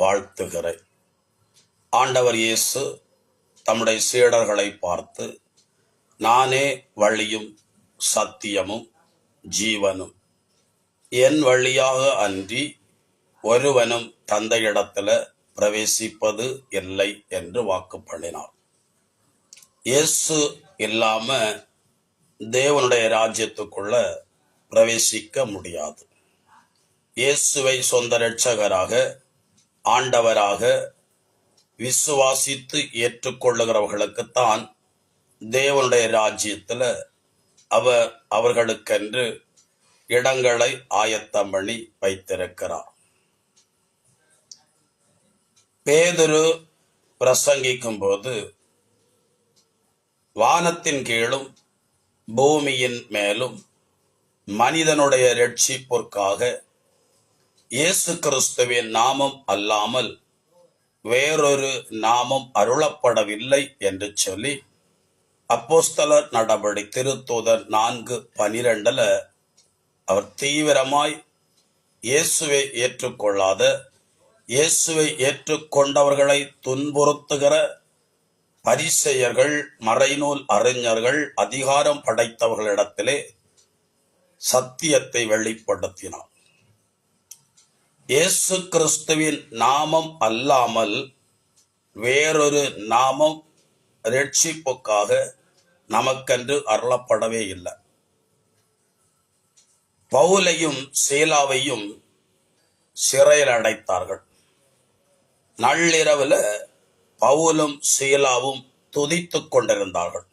வாழ்த்துகிறேன். ஆண்டவர் இயேசு தம்முடைய சீடர்களை பார்த்து நானே வழியும் சத்தியமும் ஜீவனும். என் வழியாக அன்றி ஒருவனும் தந்தையிடத்தில் பிரவேசிப்பது இல்லை என்று வாக்கு பண்ணினார். இயேசு இல்லாம தேவனுடைய ராஜ்யத்துக்குள்ள பிரவேசிக்க முடியாது. இயேசுவை சொந்த இரட்சகராக ஆண்டவராக விசுவாசித்து ஏற்றுக்கொள்ளுகிறவர்களுக்குத்தான் தேவனுடைய ராஜ்யத்தில் அவர் அவர்களுக்கென்று இடங்களை ஆயத்தம் பண்ணி வைத்திருக்கிறார். பேதுரு பிரசங்கிக்கும் போது வானத்தின் கீழும் பூமியின் மேலும் மனிதனுடைய ரட்சிப்பிற்காக இயேசு கிறிஸ்துவின் நாமம் அல்லாமல் வேறொரு நாமம் அருளப்படவில்லை என்று சொல்லி அப்போஸ்தலர் நடபடி திருத்தூதர் நான்கு பனிரெண்டில் அவர் தீவிரமாய் இயேசுவை ஏற்றுக்கொள்ளாத இயேசுவை ஏற்றுக்கொண்டவர்களை துன்புறுத்துகிற பரிசெயர்கள் மறைநூல் அறிஞர்கள் அதிகாரம் படைத்தவர்களிடத்திலே சத்தியத்தை வெளிப்படுத்தினார். இயேசு கிறிஸ்துவின் நாமம் அல்லாமல் வேறொரு நாமம் ரட்சிப்புக்காக நமக்கென்று அருளப்படவே இல்லை. பவுலையும் சீலாவையும் சிறையில் அடைத்தார்கள். நள்ளிரவில் பவுலும் சீலாவும் துதித்துக் கொண்டிருந்தார்கள்.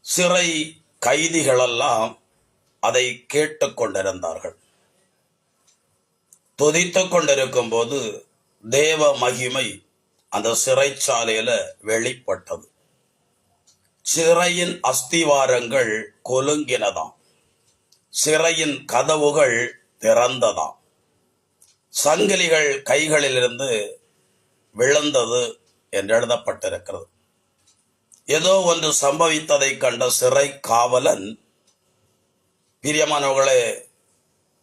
சிறை கைதிகளெல்லாம் அதை கேட்டுக்கொண்டிருந்தார்கள் துதித்து கொண்டிருக்கும் போது தேவ மகிமை அந்த சிறைச்சாலையில வெளிப்பட்டது. சிறையின் அஸ்திவாரங்கள் கொலுங்கினதாம். சிறையின் கதவுகள் திறந்ததாம். சங்கிலிகள் கைகளிலிருந்து விழுந்தது என்று எழுதப்பட்டிருக்கிறது. ஏதோ ஒன்று சம்பவித்ததை கண்ட சிறை காவலன் பிரியமானவர்களே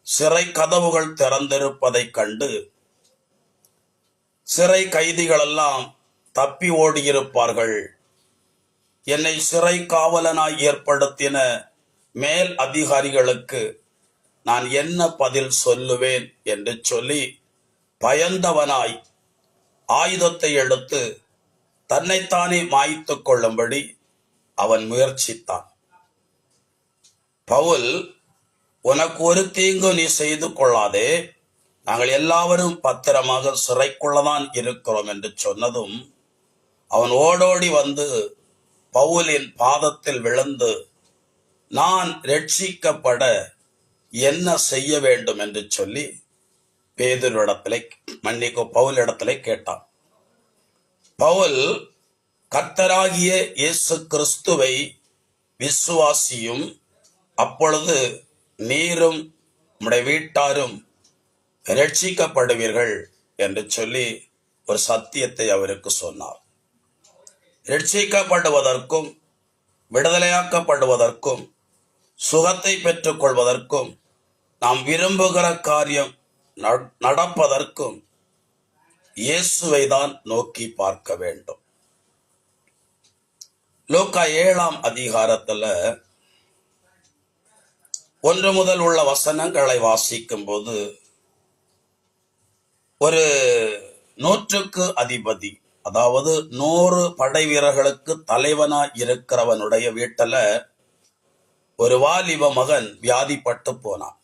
சிறை கதவுகள் திறந்திருப்பதைக் கண்டு சிறை கைதிகளெல்லாம் தப்பி ஓடியிருப்பார்கள். என்னை சிறை காவலனாய் ஏற்படுத்தின மேல் அதிகாரிகளுக்கு நான் என்ன பதில் சொல்லுவேன் என்று சொல்லி பயந்தவனாய் ஆயுதத்தை எடுத்து தன்னைத்தானே மாய்த்து கொள்ளும்படி அவன் முயற்சித்தான். பவுல் உனக்கு ஒரு தீங்கு நீ செய்து கொள்ளாதே. நாங்கள் எல்லாவரும் பத்திரமாக சிறைக்குள்ளதான் இருக்கிறோம் என்று சொன்னதும் அவன் ஓடோடி வந்து பவுலின் பாதத்தில் விழுந்து நான் ரட்சிக்கப்பட என்ன செய்ய வேண்டும்? என்று சொல்லி பேதுருவிடத்திலே மன்னிக்கோ பவுல் இடத்திலே கேட்டான். பவுல் கர்த்தராகிய இயேசு கிறிஸ்துவை விசுவாசியும் அப்பொழுது நீரும் உம்முடைய வீட்டாரும் ரட்சிக்கப்படுவீர்கள் என்று சொல்லி ஒரு சத்தியத்தை அவருக்கு சொன்னார். ரட்சிக்கப்படுவதற்கும் விடுதலையாக்கப்படுவதற்கும் சுகத்தை பெற்றுக்கொள்வதற்கும் நாம் விரும்புகிற காரியம் நட- நடப்பதற்கும் இயேசுவை தான் நோக்கி பார்க்க வேண்டும். லோக்கா ஏழாம் அதிகாரத்தில் ஒன்று முதல் உள்ள வசனங்களை வாசிக்கும் போது ஒரு நூற்றுக்கு அதிபதி அதாவது நூறு படை வீரர்களுக்கு தலைவனாய் இருக்கிறவனுடைய வீட்டில் ஒரு வாலிப மகன் வியாதிப்பட்டு போனான்.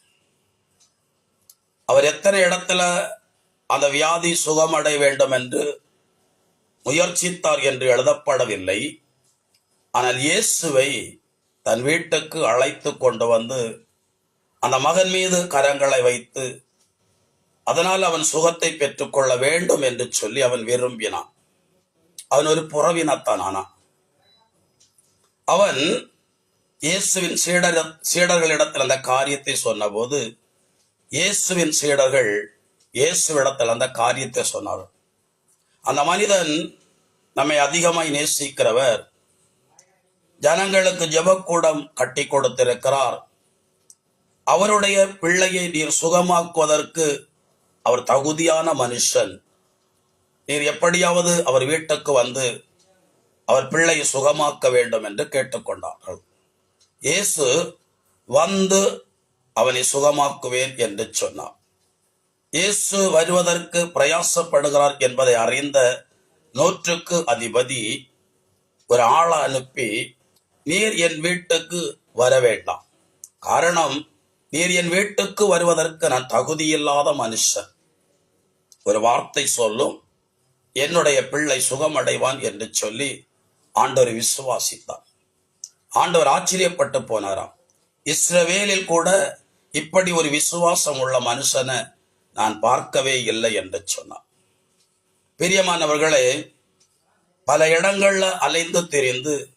அவர் எத்தனை இடத்துல அந்த வியாதி சுகமடைய வேண்டும் என்று முயற்சித்தார் என்று எழுதப்படவில்லை. ஆனால் இயேசுவை தன் வீட்டுக்கு அழைத்து கொண்டு வந்து அந்த மகன் மீது கரங்களை வைத்து அதனால் அவன் சுகத்தை பெற்றுக்கொள்ள வேண்டும் என்று சொல்லி அவன் விரும்பினான். அவன் ஒரு புறவினத்தான் ஆனான். அவன் இயேசுவின் சீடர் சீடர்களிடத்தில் அந்த காரியத்தை சொன்னபோது இயேசுவின் சீடர்கள் இயேசுவிடத்தில் அந்த காரியத்தை சொன்னார்கள். அந்த மனிதன் நம்மை அதிகமாய் நேசிக்கிறவர் ஜனங்களுக்கு ஜபக்கூடம் கட்டி கொடுத்திருக்கிறார் அவருடைய பிள்ளையை நீர் சுகமாக்குவதற்கு அவர் தகுதியான மனுஷன். நீர் எப்படியாவது அவர் வீட்டுக்கு வந்து அவர் பிள்ளையை சுகமாக்க வேண்டும் என்று கேட்டுக்கொண்டார்கள். இயேசு வந்து அவனை சுகமாக்குவேன் என்று சொன்னார். இயேசு வருவதற்கு பிரயாசப்படுகிறார் என்பதை அறிந்த நூற்றுக்கு அதிபதி ஒரு ஆளை அனுப்பி நீர் என் வீட்டுக்கு வர வேண்டாம். காரணம் நீர் என் வீட்டுக்கு வருவதற்கு நான் தகுதியில்லாத மனுஷன். ஒரு வார்த்தை சொல்லும் என்னுடைய பிள்ளை சுகமடைவான் என்று சொல்லி ஆண்டவர் விசுவாசித்தார். ஆண்டவர் ஆச்சரியப்பட்டு போனாராம். இஸ்ரவேலில் கூட இப்படி ஒரு விசுவாசம் உள்ள மனுஷனை நான் பார்க்கவே இல்லை என்று சொன்னார். பிரியமானவர்களே பல இடங்கள்ல அலைந்து தெரிந்து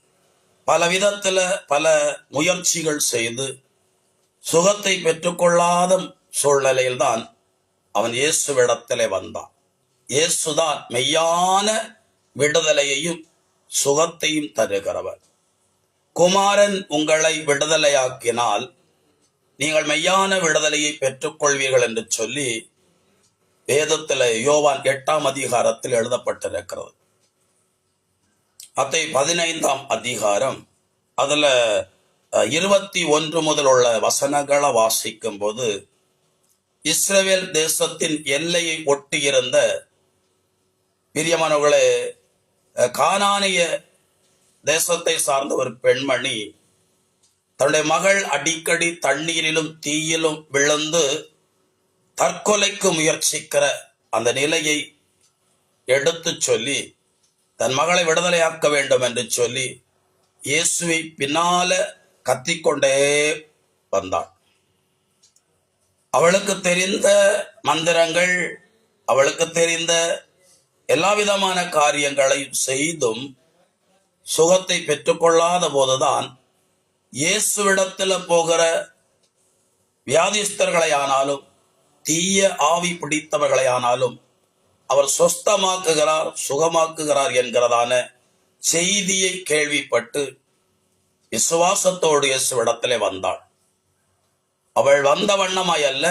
பல விதத்துல பல முயற்சிகள் செய்து சுகத்தை பெற்றுக்கொள்ளாத சூழ்நிலையில்தான் அவன் இயேசுவிடத்திலே வந்தான். இயேசுதான் மெய்யான விடுதலையையும் சுகத்தையும் தருகிறவர். குமாரன் உங்களை விடுதலையாக்கினால் நீங்கள் மெய்யான விடுதலையை பெற்றுக்கொள்வீர்கள் என்று சொல்லி வேதத்தில் யோவான் எட்டாம் அதிகாரத்தில் எழுதப்பட்டிருக்கிறது. அத்தை பதினைந்தாம் அதிகாரம் அதுல இருபத்தி ஒன்று முதல் உள்ள வசனங்களை வாசிக்கும் போது இஸ்ரேல் தேசத்தின் எல்லையை ஒட்டியிருந்த பிரியமானவர்களே கானானிய தேசத்தை சார்ந்த ஒரு பெண்மணி தன்னுடைய மகள் அடிக்கடி தண்ணீரிலும் தீயிலும் விழுந்து தற்கொலைக்கு முயற்சிக்கிற அந்த நிலையை எடுத்துச் சொல்லி தன் மகளை விடுதலையாக்க வேண்டும் என்று சொல்லி இயேசுவை பின்னால கத்திக்கொண்டே வந்தாள் அவளுக்கு தெரிந்த மந்திரங்கள் அவளுக்கு தெரிந்த எல்லா விதமான காரியங்களையும் செய்தும் சுகத்தை பெற்றுக்கொள்ளாத போதுதான் இயேசுவிடத்தில் போகிற வியாதிஸ்தர்களை ஆனாலும் தீய ஆவி பிடித்தவர்களை ஆனாலும் அவர் சொஸ்தமாக்குகிறார் சுகமாக்குகிறார் என்கிறதான செய்தியை கேள்விப்பட்டு விசுவாசத்தோடு இயேசுவிடத்திலே வந்தாள் அவள் வந்த வண்ணமாய் அல்ல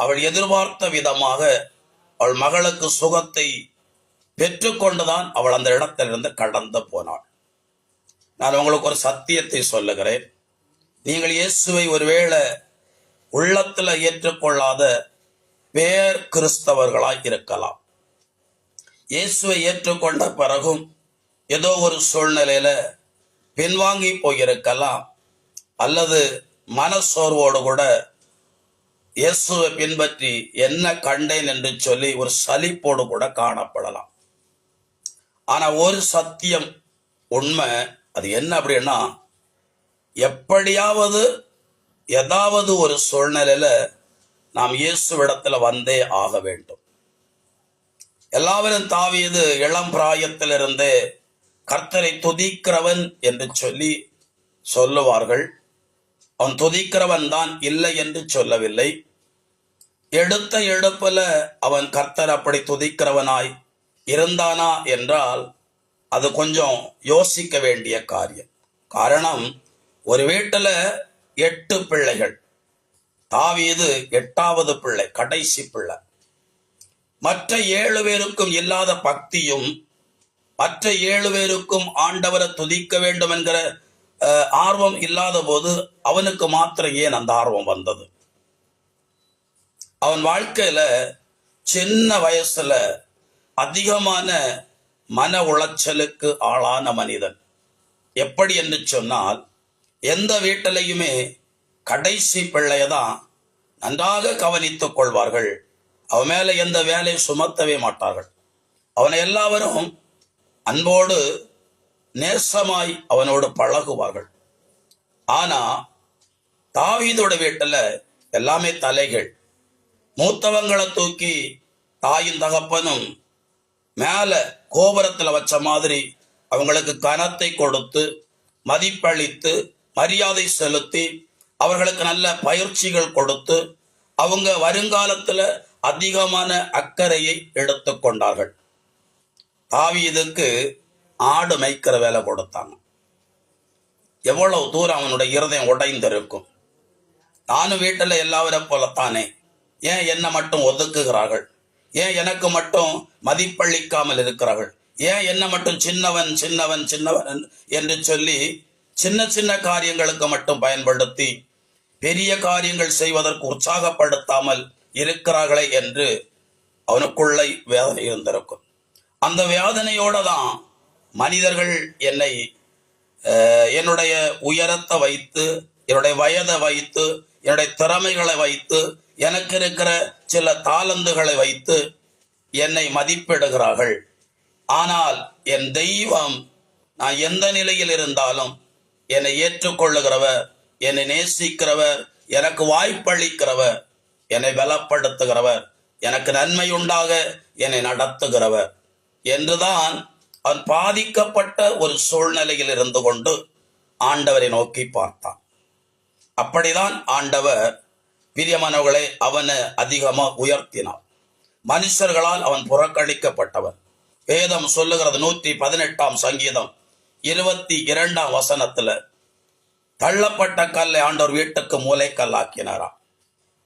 அவள் எதிர்பார்த்த விதமாக அவள் மகளுக்கு சுகத்தை பெற்றுக்கொண்டுதான் அவள் அந்த இடத்திலிருந்து கடந்து போனாள். நான் உங்களுக்கு ஒரு சத்தியத்தை சொல்லுகிறேன். நீங்கள் இயேசுவை ஒருவேளை உள்ளத்துல ஏற்றுக்கொள்ளாத பேர் கிறிஸ்தவர்களாய் இருக்கலாம். இயேசுவை ஏற்றுக்கொண்ட பிறகும் ஏதோ ஒரு சூழ்நிலையில பின்வாங்கி போயிருக்கலாம். அல்லது மனசோர்வோடு கூட இயேசுவை பின்பற்றி என்ன கண்டேன் என்று சொல்லி ஒரு சலிப்போடு கூட காணப்படலாம். ஆனா ஒரு சத்தியம் உண்மை. அது என்ன அப்படின்னா எப்படியாவது ஏதாவது ஒரு சூழ்நிலையில நாம் இயேசுவிடத்துல வந்தே ஆக வேண்டும். எல்லாவரும் தாவியது இளம் பிராயத்திலிருந்தே கர்த்தரை துதிக்கிறவன் என்று சொல்லி சொல்லுவார்கள். அவன் துதிக்கிறவன் தான் இல்லை என்று சொல்லவில்லை. எடுத்த எடுப்பில் அவன் கர்த்தர் அப்படி துதிக்கிறவனாய் இருந்தானா என்றால் அது கொஞ்சம் யோசிக்க வேண்டிய காரியம். காரணம் ஒரு வீட்டில் எட்டு பிள்ளைகள். தாவீது எட்டாவது பிள்ளை கடைசி பிள்ளை. மற்ற ஏழு பேருக்கும் இல்லாத பக்தியும் மற்ற ஏழு பேருக்கும் ஆண்டவரை துதிக்க வேண்டும் என்கிற அஹ், ஆர்வம் இல்லாத போது அவனுக்கு மாத்திரம் ஏன் அந்த ஆர்வம் வந்தது. அவன் வாழ்க்கையில சின்ன வயசுல அதிகமான மன உளைச்சலுக்கு ஆளான மனிதன். எப்படி என்று சொன்னால் எந்த வீட்டிலையுமே கடைசி பிள்ளையை தான் நன்றாக கவனித்துக் கொள்வார்கள். அவன் மேல எந்த வேலையும் சுமத்தவே மாட்டார்கள். அவனை எல்லாவரும் அன்போடு நேசமாய் அவனோடு பழகுவார்கள். ஆனா தாவீதோட வீட்டுல எல்லாமே தலைகள். மூத்தவங்களை தூக்கி தாயும் தகப்பனும் மேல கோபுரத்துல வச்ச மாதிரி அவங்களுக்கு கனத்தை கொடுத்து மதிப்பளித்து மரியாதை செலுத்தி அவர்களுக்கு நல்ல பயிற்சிகள் கொடுத்து அவங்க வருங்காலத்துல அதிகமான அக்கறையை எடுத்துக்கொண்டார்கள். தாவீதுக்கு ஆடு மேய்க்கிற வேலை கொடுத்தாங்க. எவ்வளவு தூரம் அவனுடைய இருதயம் உடைந்திருக்கும். நானும் வீட்டுல எல்லாவரை போலத்தானே. ஏன் என்னை மட்டும் ஒதுக்குகிறார்கள்? ஏன் எனக்கு மட்டும் மதிப்பளிக்காமல் இருக்கிறார்கள்? ஏன் என்ன மட்டும் சின்னவன் சின்னவன் சின்னவன் என்று சொல்லி சின்ன சின்ன காரியங்களுக்கு மட்டும் பயன்படுத்தி பெரிய காரியங்கள் செய்வதற்கு உற்சாகப்படுத்தாமல் இருக்கிறார்களே என்று அவனுக்குள்ளே வேதனை இருந்திருக்கும். அந்த வேதனையோட தான் மனிதர்கள் என்னை என்னுடைய உயரத்தை வைத்து என்னுடைய வயதை வைத்து என்னுடைய திறமைகளை வைத்து எனக்கு இருக்கிற சில தாளந்துகளை வைத்து என்னை மதிப்பிடுகிறார்கள். ஆனால் என் தெய்வம் நான் எந்த நிலையில் இருந்தாலும் என்னை ஏற்றுக்கொள்ளுகிறவர் என்னை நேசிக்கிறவர் எனக்கு வாய்ப்பளிக்கிறவர் என்னை பலப்படுத்துகிறவர் எனக்கு நன்மை உண்டாக என்னை நடத்துகிறவர். என்றுதான் அவன் பாதிக்கப்பட்ட ஒரு சூழ்நிலையில் இருந்து கொண்டு ஆண்டவரை நோக்கி பார்த்தான். அப்படிதான் ஆண்டவர் பிரியமானவர்களை அவனை அதிகமா உயர்த்தினார். மனுஷர்களால் அவன் புறக்கணிக்கப்பட்டவன் வேதம் சொல்லுகிறது நூற்றி பதினெட்டாம் சங்கீதம் இருபத்தி இரண்டாம் வசனத்துல தள்ளப்பட்ட கல்லை ஆண்டவர் வீட்டுக்கு மூளைக்கல்லாக்கினாராம்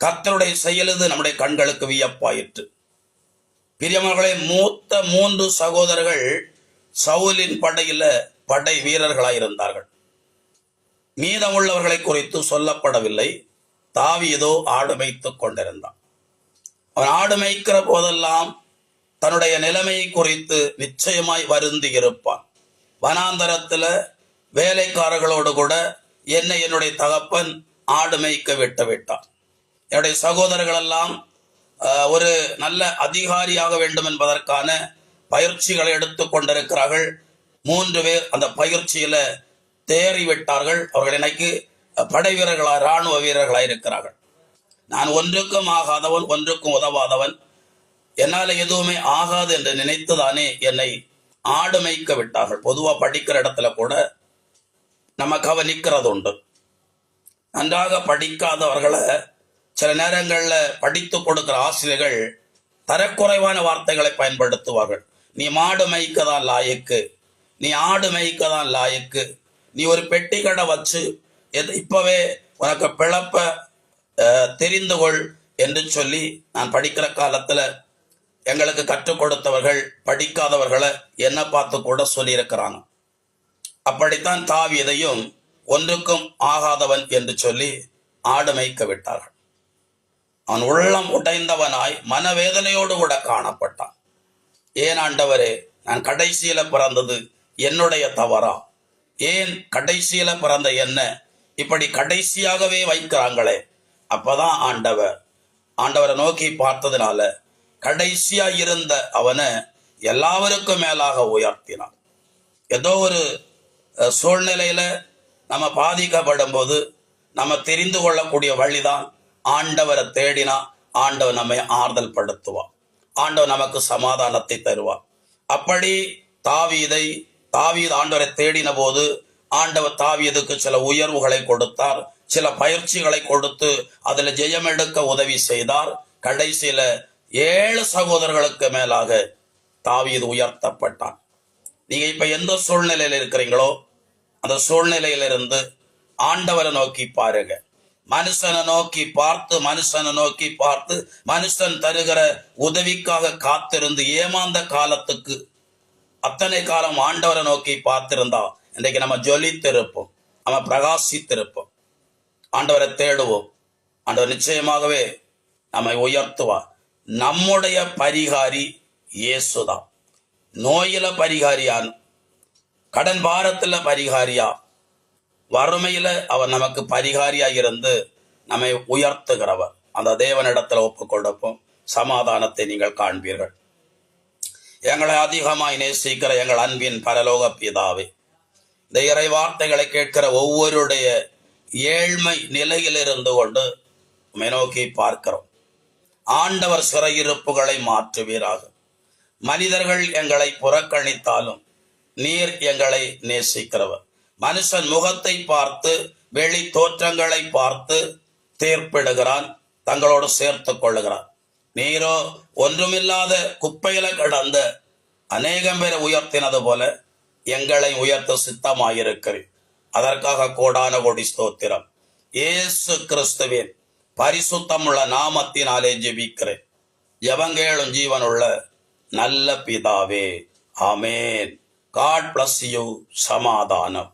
கத்தருடைய செயலுது நம்முடைய கண்களுக்கு வியப்பாயிற்று. பிரியமர்களே மூத்த மூன்று சகோதரர்கள் சவுலின் படையில படை வீரர்களாயிருந்தார்கள். மீதமுள்ளவர்களை குறித்து சொல்லப்படவில்லை. தாவீதோ ஆடு மேய்த்துக் கொண்டிருந்தான். அவன் ஆடு மேய்க்கிற போதெல்லாம் தன்னுடைய நிலைமையை குறித்து நிச்சயமாய் வருந்தி இருப்பான். வனாந்தரத்துல வேலைக்காரர்களோடு கூட என்னை என்னுடைய தகப்பன் ஆடு மேய்க்க விட்டு விட்டான். என்னுடைய சகோதரர்கள் எல்லாம் ஒரு நல்ல அதிகாரியாக வேண்டும் என்பதற்கான பயிற்சிகளை எடுத்து கொண்டிருக்கிறார்கள். மூன்று பேர் அந்த பயிற்சியில தேறி விட்டார்கள். அவர்கள் இன்னைக்கு படை வீரர்களா இராணுவ வீரர்களா இருக்கிறார்கள். நான் ஒன்றுக்கும் ஆகாதவன் ஒன்றுக்கும் உதவாதவன். என்னால் எதுவுமே ஆகாது என்று நினைத்துதானே என்னை ஆடு மேய்க்க விட்டார்கள். பொதுவாக படிக்கிற இடத்துல கூட நம்ம கவனிக்கிறது உண்டு நன்றாக படிக்காதவர்களை சில நேரங்களில் படித்து கொடுக்கிற ஆசிரியர்கள் தரக்குறைவான வார்த்தைகளை பயன்படுத்துவார்கள். நீ மாடு மேய்க்க தான் லாயக்கு. நீ ஆடு மேய்க்க தான் லாயக்கு. நீ ஒரு பெட்டி கடை வச்சு எது இப்பவே உனக்கு பிழப்ப தெரிந்து கொள் என்று சொல்லி நான் படிக்கிற காலத்துல எங்களுக்கு கற்றுக் கொடுத்தவர்கள் படிக்காதவர்களை என்ன பார்த்து கூட சொல்லியிருக்கிறாங்க. அப்படித்தான் தாவியதையும் ஒன்றுக்கும் ஆகாதவன் என்று சொல்லி ஆடு மேய்க்க விட்டார்கள். அவன் உள்ளம் உடைந்தவனாய் மனவேதனையோடு கூட காணப்பட்டான். ஏன் ஆண்டவரே நான் கடைசியில பிறந்தது என்னுடைய தவறா? ஏன் கடைசியில பிறந்த என்ன? இப்படி கடைசியாகவே வைக்கிறாங்களே. அப்பதான் ஆண்டவர் ஆண்டவரை நோக்கி பார்த்ததுனால கடைசியா இருந்த அவனை எல்லாவருக்கும் மேலாக உயர்த்தினான் ஏதோ ஒரு சூழ்நிலையில நம்ம பாதிக்கப்படும் போது நம்ம தெரிந்து கொள்ளக்கூடிய வழிதான் ஆண்டவரை தேடினா ஆண்டவர் நம்மை ஆறுதல் படுத்துவார் ஆண்டவர் நமக்கு சமாதானத்தை தருவார் அப்படி தாவீதை தாவீது ஆண்டவரை தேடின போது ஆண்டவர் தாவீதுக்கு சில உயர்வுகளை கொடுத்தார். சில பயிற்சிகளை கொடுத்து அதில் ஜெயம் எடுக்க உதவி செய்தார். கடைசியில ஏழு சகோதரர்களுக்கு மேலாக தாவீது உயர்த்தப்பட்டான் நீங்க இப்ப எந்த சூழ்நிலையில் இருக்கிறீங்களோ அந்த சூழ்நிலையிலிருந்து ஆண்டவரை நோக்கி பாருங்க. மனுஷனை நோக்கி பார்த்து மனுஷனை நோக்கி பார்த்து மனுஷன் தருகிற உதவிக்காக காத்திருந்து ஏமாந்த காலத்துக்கு அத்தனை காலம் ஆண்டவரை நோக்கி பார்த்திருந்தா. இன்றைக்கு நம்ம ஜொலித்திருப்போம். நம்ம பிரகாசித்திருப்போம். ஆண்டவரை தேடுவோம். ஆண்டவர் நிச்சயமாகவே நம்மை உயர்த்துவார். நம்முடைய பரிகாரி இயேசுதான். நோயில பரிகாரியான் கடன் பாரத்தில் பரிகாரியா வறுமையில அவர் நமக்கு பரிகாரியாக இருந்து நம்மை உயர்த்துகிறவர். அந்த தேவனிடத்துல ஒப்புக்கொண்டப்போம் சமாதானத்தை நீங்கள் காண்பீர்கள். எங்களை அதிகமாய் நேசிக்கிற எங்கள் அன்பின் பரலோக பிதாவே இந்த இறை வார்த்தைகளை கேட்கிற ஒவ்வொருடைய ஏழ்மை நிலையில் இருந்து கொண்டு உம்மை நோக்கி பார்க்கிறோம். ஆண்டவர் சிறையிருப்புகளை மாற்றுவீராக. மனிதர்கள் எங்களை புறக்கணித்தாலும் நீர் எங்களை நேசிக்கிறவர். மனுஷன் முகத்தை பார்த்து வெளி தோற்றங்களை பார்த்து தீர்ப்பிடுகிறான் தங்களோடு சேர்த்து கொள்ளுகிறான். நீரோ ஒன்றுமில்லாத குப்பையில கிடந்த அநேகம் பேரை உயர்த்தினது போல எங்களை உயர்த்த சித்தமாயிருக்கிறேன் அதற்காக கோடான கோடி ஸ்தோத்திரம். இயேசு கிறிஸ்துவின் பரிசுத்தமுள்ள நாமத்தினாலே ஜெபிக்கிறேன். எவங்கேளும் ஜீவனுள்ள நல்ல பிதாவே. ஆமேன். காட் பிளஸ் யூ சமாதானம்.